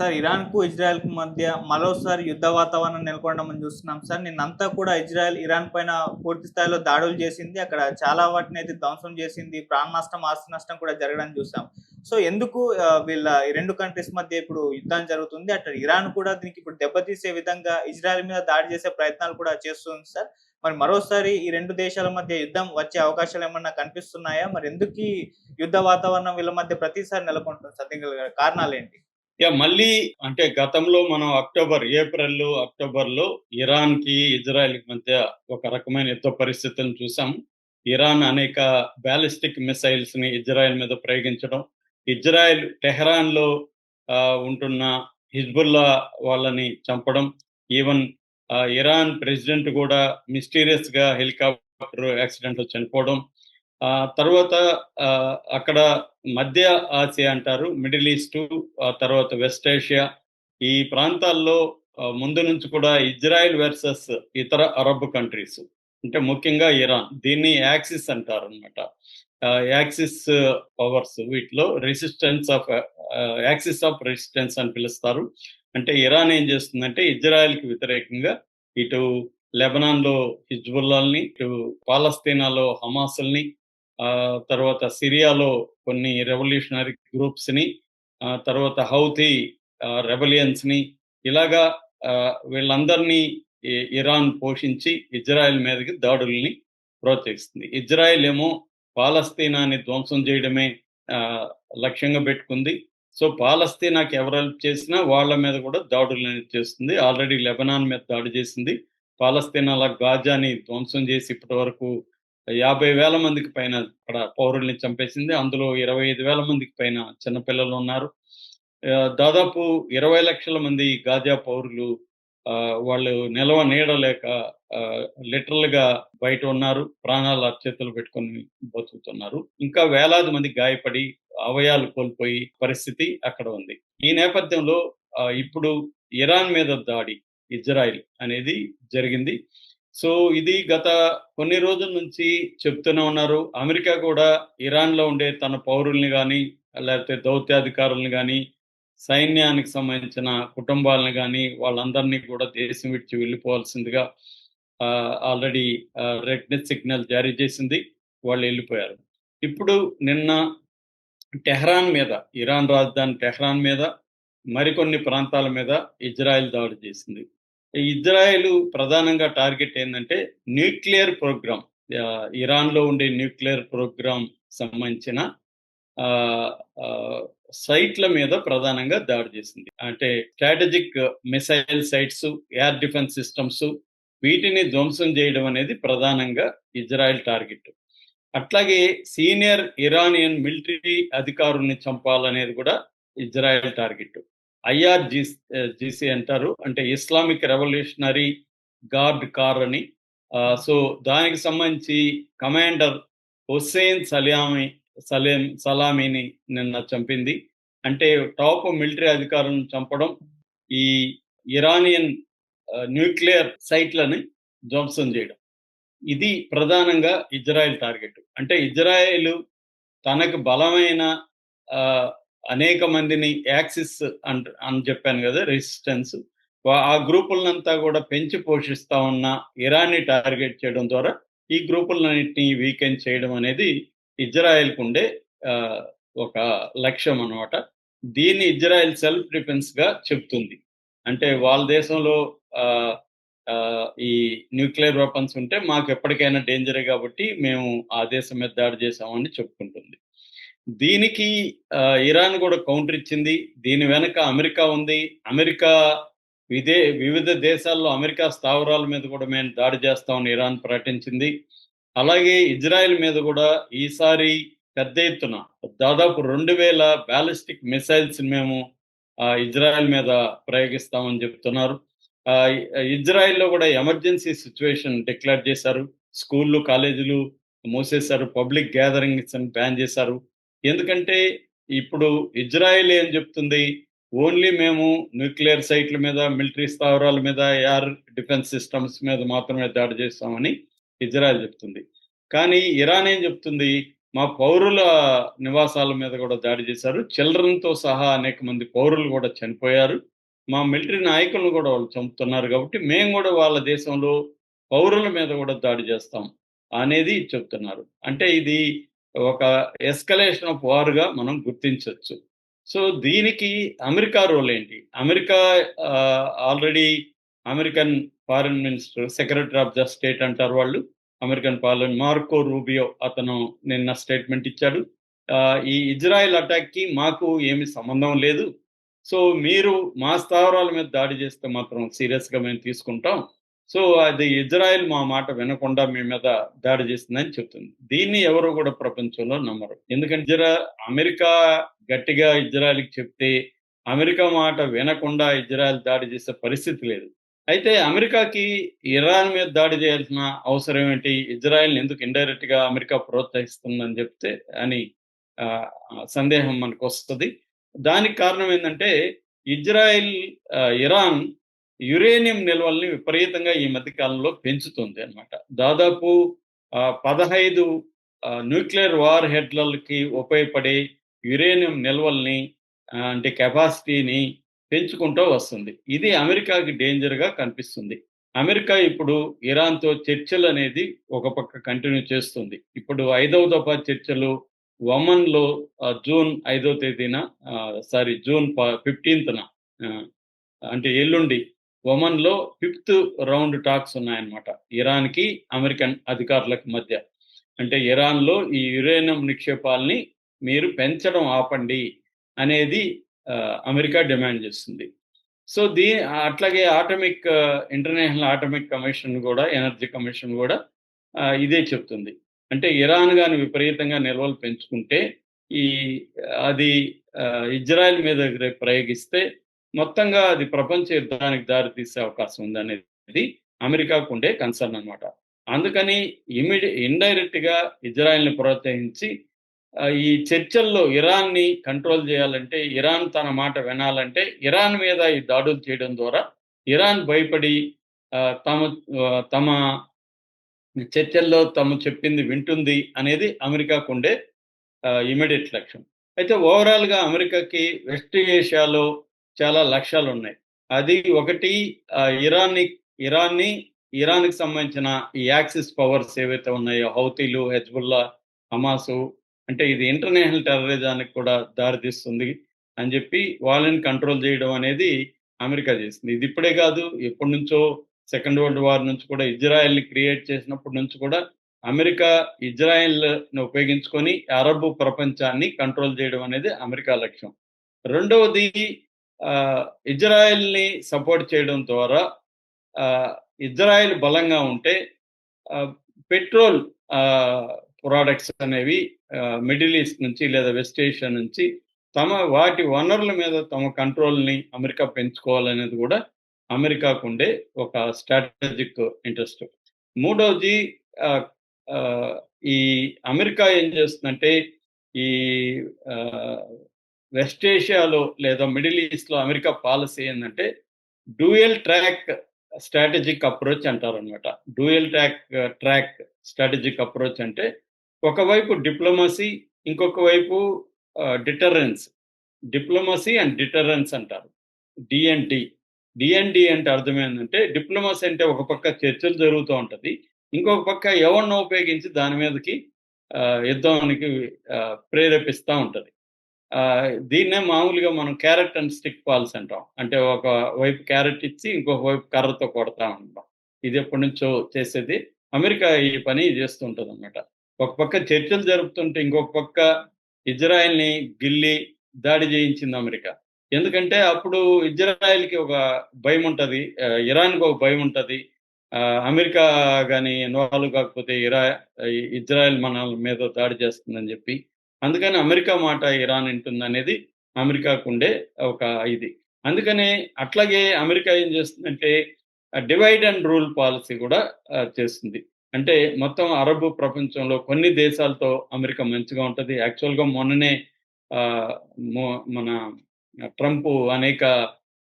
Sir ఇరాన్కు ఇజ్రాయెల్కు మధ్య మరోసారి యుద్ధ వాతావరణం నెలకొనడం మనం చూస్తున్నాం సార్. నిన్నంతా కూడా ఇజ్రాయెల్ ఇరాన్ పైన పూర్తి స్థాయిలో దాడులు చేసింది. అక్కడ చాలా వాటిని అయితే ధ్వంసం చేసింది. ప్రాణ నష్టం ఆస్తి నష్టం కూడా జరగడం చూసాం. సో ఎందుకు వీళ్ళ ఈ రెండు కంట్రీస్ మధ్య ఇప్పుడు యుద్ధం జరుగుతుంది? అట్లా ఇరాన్ కూడా దీనికి ఇప్పుడు దెబ్బతీసే విధంగా ఇజ్రాయెల్ మీద దాడి చేసే ప్రయత్నాలు కూడా చేస్తుంది సార్. మరి మరోసారి ఈ రెండు దేశాల మధ్య యుద్ధం వచ్చే అవకాశాలు ఏమన్నా కనిపిస్తున్నాయా? మరి ఎందుకు యుద్ధ వాతావరణం వీళ్ళ మధ్య ప్రతిసారి నెలకొంటుంది సార్? దీనికి కారణాలు ఏంటి? యా మళ్ళీ అంటే గతంలో మనం అక్టోబర్ ఏప్రిల్ అక్టోబర్లో ఇరాన్కి ఇజ్రాయెల్ మధ్య ఒక రకమైన యుద్ధ పరిస్థితులను చూసాం. ఇరాన్ అనేక బ్యాలిస్టిక్ మిసైల్స్ని ఇజ్రాయెల్ మీద ప్రయోగించడం ఇజ్రాయెల్ టెహరాన్లో ఆ, ఉంటున్న హిజ్బుల్లా వాళ్ళని చంపడం ఈవెన్ ఇరాన్ ప్రెసిడెంట్ కూడా మిస్టీరియస్గా హెలికాప్టర్ యాక్సిడెంట్లో చనిపోవడం తర్వాత ఆ, అక్కడ మధ్య ఆసియా అంటారు మిడిల్ ఈస్ట్ తర్వాత వెస్ట్ ఏషియా. ఈ ప్రాంతాల్లో ముందు నుంచి కూడా ఇజ్రాయెల్ వర్సెస్ ఇతర అరబ్ కంట్రీస్ అంటే ముఖ్యంగా ఇరాన్ దీన్ని యాక్సిస్ అంటారు అనమాట యాక్సిస్ పవర్స్ వీటిలో resistance of axis of resistance అని పిలుస్తారు. అంటే ఇరాన్ ఏం చేస్తుందంటే ఇజ్రాయెల్కి వ్యతిరేకంగా ఇటు లెబనాన్లో హిజ్బుల్లాల్ని ఇటు పాలస్తీనాలో హమాసుల్ని తర్వాత సిరియాలో కొన్ని రెవల్యూషనరీ గ్రూప్స్ని తర్వాత హౌతీ రెబలియన్స్ని ఇలాగా వీళ్ళందరినీ ఇరాన్ పోషించి ఇజ్రాయెల్ మీదకి దాడుల్ని ప్రోత్సహిస్తుంది. ఇజ్రాయెల్ ఏమో పాలస్తీనాని ధ్వంసం చేయడమే లక్ష్యంగా పెట్టుకుంది. సో పాలస్తీనాకి ఎవరు హెల్ప్ చేసినా వాళ్ళ మీద కూడా దాడులు అనేది చేస్తుంది. ఆల్రెడీ లెబనాన్ మీద దాడి చేసింది. పాలస్తీనాల గాజాని ధ్వంసం చేసి ఇప్పటి వరకు యాభై వేల మందికి పైన అక్కడ పౌరుల్ని చంపేసింది. అందులో ఇరవై ఐదు వేల మందికి పైన చిన్నపిల్లలు ఉన్నారు. దాదాపు ఇరవై లక్షల మంది గాజా పౌరులు ఆ, వాళ్ళు నిలవ నీడలేక లిటరల్గా బయట ఉన్నారు. ప్రాణాలు చేతులు పెట్టుకొని బతుకుతున్నారు. ఇంకా వేలాది మంది గాయపడి అవయాలు కోల్పోయి పరిస్థితి అక్కడ ఉంది. ఈ నేపథ్యంలో ఆ, ఇప్పుడు ఇరాన్ మీద దాడి ఇజ్రాయిల్ అనేది జరిగింది. సో ఇది గత కొన్ని రోజుల నుంచి చెప్తూనే ఉన్నారు. అమెరికా కూడా ఇరాన్లో ఉండే తన పౌరుల్ని కానీ లేకపోతే దౌత్యాధికారుల్ని కానీ సైన్యానికి సంబంధించిన కుటుంబాలను కానీ వాళ్ళందరినీ కూడా దేశం విడిచి వెళ్ళిపోవాల్సిందిగా ఆల్రెడీ రెడ్నెస్ సిగ్నల్ జారీ చేసింది. వాళ్ళు వెళ్ళిపోయారు. ఇప్పుడు నిన్న టెహ్రాన్ మీద ఇరాన్ రాజధాని టెహ్రాన్ మీద మరికొన్ని ప్రాంతాల మీద ఇజ్రాయెల్ దాడి చేసింది. ఇజ్రాయెల్ ప్రధానంగా టార్గెట్ ఏంటంటే న్యూక్లియర్ ప్రోగ్రామ్. ఇరాన్లో ఉండే న్యూక్లియర్ ప్రోగ్రామ్ సంబంధించిన ఆ, సైట్ల మీద ప్రధానంగా దాడి చేసింది. అంటే strategic missile sites air defence systems వీటిని ధ్వంసం చేయడం అనేది ప్రధానంగా ఇజ్రాయెల్ టార్గెట్. అట్లాగే సీనియర్ ఇరానియన్ మిలిటరీ అధికారుల్ని చంపాలనేది కూడా ఇజ్రాయెల్ టార్గెట్. ఐఆర్జీ జీసీ అంటారు. అంటే ఇస్లామిక్ రెవల్యూషనరీ గార్డ్ కార్ అని. సో దానికి సంబంధించి కమాండర్ హుస్సేన్ సలామి సలేం సలామీని నిన్న చంపింది. అంటే టాప్ మిలిటరీ అధికారులను చంపడం ఈ ఇరానియన్ న్యూక్లియర్ సైట్లని ధ్వంసం చేయడం. ఇది ప్రధానంగా ఇజ్రాయెల్ టార్గెట్. అంటే ఇజ్రాయెల్ తనకు బలమైన అనేక మందిని యాక్సిస్ అంట అని చెప్పాను కదా రెసిస్టెన్స్. ఆ గ్రూపులనంతా కూడా పెంచి పోషిస్తా ఉన్న ఇరాన్ని టార్గెట్ చేయడం ద్వారా ఈ గ్రూపులన్నింటినీ వీకెండ్ చేయడం అనేది ఇజ్రాయెల్కు ఉండే ఆ, ఒక లక్ష్యం అన్నమాట దీన్ని ఇజ్రాయెల్ సెల్ఫ్ డిఫెన్స్గా చెప్తుంది. అంటే వాళ్ళ దేశంలో ఆ, ఆ, ఈ న్యూక్లియర్ వెపన్స్ ఉంటే మాకు ఎప్పటికైనా డేంజరే కాబట్టి మేము ఆ దేశం మీద దాడి చేసామని చెప్పుకుంటుంది. దీనికి ఇరాన్ కూడా కౌంటర్ ఇచ్చింది. దీని వెనక అమెరికా ఉంది. అమెరికా విదే వివిధ దేశాల్లో అమెరికా స్థావరాల మీద కూడా మేము దాడి చేస్తామని ఇరాన్ ప్రకటించింది. అలాగే ఇజ్రాయెల్ మీద కూడా ఈసారి పెద్ద ఎత్తున దాదాపు రెండు వేల బ్యాలిస్టిక్ మిసైల్స్ మేము ఆ, ఇజ్రాయెల్ మీద ప్రయోగిస్తామని చెప్తున్నారు. ఇజ్రాయెల్లో కూడా ఎమర్జెన్సీ సిచ్యువేషన్ డిక్లేర్ చేశారు. స్కూళ్ళు కాలేజీలు మూసేశారు. పబ్లిక్ గ్యాదరింగ్స్ బ్యాన్ చేశారు. ఎందుకంటే ఇప్పుడు ఇజ్రాయెల్ ఏం చెప్తుంది? ఓన్లీ మేము న్యూక్లియర్ సైట్ల మీద మిలిటరీ స్థావరాల మీద ఎయిర్ డిఫెన్స్ సిస్టమ్స్ మీద మాత్రమే దాడి చేస్తామని ఇజ్రాయెల్ చెప్తుంది. కానీ ఇరాన్ ఏం చెప్తుంది? మా పౌరుల నివాసాల మీద కూడా దాడి చేశారు. చిల్డ్రన్తో సహా అనేక మంది పౌరులు కూడా చనిపోయారు. మా మిలిటరీ నాయకులను కూడా వాళ్ళు చంపుతున్నారు కాబట్టి మేము కూడా వాళ్ళ దేశంలో పౌరుల మీద కూడా దాడి చేస్తాం అనేది చెప్తున్నారు. అంటే ఇది ఒక ఎస్కలేషన్ ఆఫ్ వార్గా మనం గుర్తించవచ్చు సో దీనికి అమెరికా రోల్ ఏంటి? America already American foreign minister secretary of the state అంటారు వాళ్ళు. అమెరికన్ పార్లమెంట్ మార్కో రూబియో అతను నిన్న స్టేట్మెంట్ ఇచ్చాడు. ఈ ఇజ్రాయెల్ అటాక్కి మాకు ఏమి సంబంధం లేదు. సో మీరు మా స్థావరాల మీద దాడి చేస్తే మాత్రం సీరియస్గా మేము తీసుకుంటాం. సో అది ఇజ్రాయెల్ మా మాట వినకుండా మీ మీద దాడి చేసిందని చెప్తుంది. దీన్ని ఎవరు కూడా ప్రపంచంలో నమ్మరు. ఎందుకంటే ఇజ్రా అమెరికా గట్టిగా ఇజ్రాయెల్కి చెప్తే అమెరికా మాట వినకుండా ఇజ్రాయెల్ దాడి చేసే పరిస్థితి లేదు. అయితే అమెరికాకి ఇరాన్ మీద దాడి చేయాల్సిన అవసరం ఏంటి? ఇజ్రాయెల్ ఎందుకు ఇండైరెక్ట్గా అమెరికా ప్రోత్సహిస్తుందని చెప్తే అని సందేహం మనకు వస్తుంది. దానికి కారణం ఏంటంటే ఇజ్రాయెల్ ఇరాన్ యురేనియం నిల్వల్ని విపరీతంగా ఈ మధ్య కాలంలో పెంచుతుంది అన్నమాట. దాదాపు పదహైదు న్యూక్లియర్ వార్ హెడ్లకి ఉపయోగపడే యురేనియం నిల్వల్ని అంటే కెపాసిటీని పెంచుకుంటూ వస్తుంది. ఇది అమెరికాకి డేంజర్గా కనిపిస్తుంది. అమెరికా ఇప్పుడు ఇరాన్తో చర్చలు అనేది ఒక పక్క కంటిన్యూ చేస్తుంది. ఇప్పుడు ఐదవ దఫా చర్చలు ఒమన్లో జూన్ ఐదవ తేదీన సారీ జూన్ ఫిఫ్టీన్త్న అంటే ఎల్లుండి ఒమన్లో ఫిఫ్త్ రౌండ్ టాక్స్ ఉన్నాయన్నమాట. ఇరాన్కి అమెరికన్ అధికారులకు మధ్య. అంటే ఇరాన్లో ఈ యురేనియం నిక్షేపాలని మీరు పెంచడం ఆపండి అనేది అమెరికా డిమాండ్ చేస్తుంది. సో దీ అట్లాగే ఆటమిక్ ఇంటర్నేషనల్ ఆటమిక్ కమిషన్ కూడా ఎనర్జీ కమిషన్ కూడా ఇదే చెప్తుంది. అంటే ఇరాన్ గాని విపరీతంగా నిల్వలు పెంచుకుంటే ఈ అది ఇజ్రాయెల్ మీద ప్రయోగిస్తే మొత్తంగా అది ప్రపంచ యుద్ధానికి దారి తీసే అవకాశం ఉంది అనేది అమెరికాకు ఉండే కన్సర్న్ అన్నమాట. అందుకని ఇమిడి ఇండైరెక్ట్గా ఇజ్రాయెల్ని ప్రోత్సహించి ఈ చర్చల్లో ఇరాన్ని కంట్రోల్ చేయాలంటే ఇరాన్ తన మాట వినాలంటే ఇరాన్ మీద ఈ దాడులు చేయడం ద్వారా ఇరాన్ భయపడి తమ తమ చర్చల్లో తమ చెప్పింది వింటుంది అనేది అమెరికాకు ఉండే ఇమీడియట్ లక్ష్యం. అయితే ఓవరాల్గా అమెరికాకి వెస్ట్ ఏషియాలో చాలా లక్ష్యాలు ఉన్నాయి అది ఒకటి ఇరాన్ని ఇరాన్ని ఇరాన్కి సంబంధించిన ఈ యాక్సిస్ పవర్స్ ఏవైతే ఉన్నాయో హౌతీలు హెజ్బుల్లా హమాసు అంటే ఇది ఇంటర్నేషనల్ టెర్రరిజానికి కూడా దారితీస్తుంది అని చెప్పి వాళ్ళని కంట్రోల్ చేయడం అనేది అమెరికా చేసింది. ఇది ఇప్పుడే కాదు ఎప్పటి నుంచో సెకండ్ వరల్డ్ వార్ నుంచి కూడా ఇజ్రాయెల్ని క్రియేట్ చేసినప్పటి నుంచి కూడా అమెరికా ఇజ్రాయెల్ని ఉపయోగించుకొని అరబ్ ప్రపంచాన్ని కంట్రోల్ చేయడం అనేది అమెరికా లక్ష్యం. రెండవది ఇజ్రాయెల్ని సపోర్ట్ చేయడం ద్వారా ఆ, ఇజ్రాయెల్ బలంగా ఉంటే ఆ, పెట్రోల్ ప్రోడక్ట్స్ అనేవి మిడిల్ ఈస్ట్ నుంచి లేదా వెస్ట్ ఏషియా నుంచి తమ వాటి వనరుల మీద తమ కంట్రోల్ని అమెరికా పెంచుకోవాలనేది కూడా అమెరికాకు ఉండే ఒక స్ట్రాటజిక్ ఇంట్రెస్ట్. మూడవది ఆ, ఈ అమెరికా ఏం చేస్తుందంటే ఈ ఆ, వెస్ట్ ఏషియాలో లేదా మిడిల్ ఈస్ట్లో అమెరికా పాలసీ ఏంటంటే డ్యూయల్ ట్రాక్ స్ట్రాటజిక్ అప్రోచ్ అంటారనమాట dual dual track track strategic approach అంటే ఒకవైపు డిప్లొమసీ ఇంకొక వైపు డిటరెన్స్ డిప్లొమసీ అండ్ డిటరెన్స్ అంటారు. డిఎన్డి డిఎన్డి అంటే అర్థం ఏంటంటే డిప్లొమసీ అంటే ఒక పక్క చర్చలు జరుగుతూ ఉంటుంది ఇంకొక పక్క ఎవరినో ఉపయోగించి దాని మీదకి యుద్ధానికి ప్రేరేపిస్తూ ఉంటుంది. దీన్నే మామూలుగా మనం క్యారెట్ అండ్ స్టిక్ పాల్స్ అంటాం. అంటే ఒక వైపు క్యారెట్ ఇచ్చి ఇంకొక వైపు కర్రతో కొడతా ఉంటాం. ఇది ఎప్పటి నుంచో చేసేది. అమెరికా ఈ పని చేస్తుంటుంది అనమాట ఒక పక్క చర్చలు జరుపుతుంటే ఇంకొక పక్క ఇజ్రాయెల్ని గిల్లి దాడి చేయించింది అమెరికా. ఎందుకంటే అప్పుడు ఇజ్రాయెల్కి ఒక భయం ఉంటుంది. ఇరాన్కి ఒక భయం ఉంటుంది. అమెరికా కానీ ఇన్వాల్వ్ కాకపోతే ఇరా ఇజ్రాయెల్ మన మీద దాడి చేస్తుందని చెప్పి అందుకని అమెరికా మాట ఇరాన్ వింటుంది అనేది అమెరికాకు ఉండే ఒక ఇది. అందుకనే అట్లాగే అమెరికా ఏం చేస్తుందంటే డివైడ్ అండ్ రూల్ పాలసీ కూడా చేస్తుంది. అంటే మొత్తం అరబ్ ప్రపంచంలో కొన్ని దేశాలతో అమెరికా మంచిగా ఉంటుంది. యాక్చువల్గా మొన్ననే మన ట్రంప్ అనేక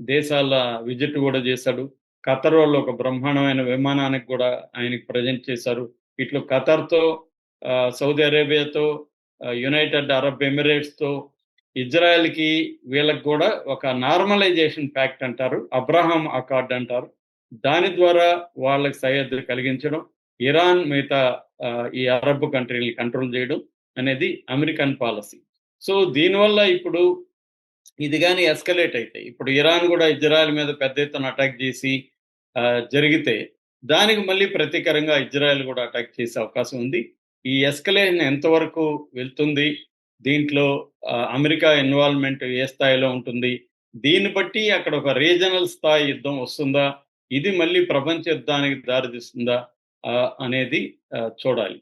దేశాల విజిట్ కూడా చేశాడు. ఖతర్ వాళ్ళు ఒక బ్రహ్మాండమైన విమానానికి కూడా ఆయనకి ప్రజెంట్ చేశారు. ఇట్లు ఖతర్తో సౌదీ అరేబియాతో యునైటెడ్ అరబ్ ఎమిరేట్స్తో తో కి వీళ్ళకి కూడా ఒక నార్మలైజేషన్ ప్యాక్ట్ అంటారు అబ్రహాం అకార్డ్ అంటారు. దాని ద్వారా వాళ్ళకి సరిహద్దులు కలిగించడం ఇరాన్ మిగతా ఈ అరబ్ కంట్రీని కంట్రోల్ చేయడం అనేది అమెరికన్ పాలసీ సో దీనివల్ల ఇప్పుడు ఇది కానీ ఎస్కలేట్ అయితే ఇప్పుడు ఇరాన్ కూడా ఇజ్రాయెల్ మీద పెద్ద ఎత్తున అటాక్ చేసి జరిగితే దానికి మళ్ళీ ప్రతీకరంగా ఇజ్రాయెల్ కూడా అటాక్ చేసే అవకాశం ఉంది. ఈ ఎస్కలేషన్ ఎంతవరకు వెళ్తుంది? దీంట్లో అమెరికా ఇన్వాల్వ్మెంట్ ఏ స్థాయిలో ఉంటుంది? దీన్ని బట్టి అక్కడ ఒక రీజనల్ స్థాయి యుద్ధం వస్తుందా? ఇది మళ్ళీ ప్రపంచ యుద్ధానికి దారితీస్తుందా? అనేది చూడాలి.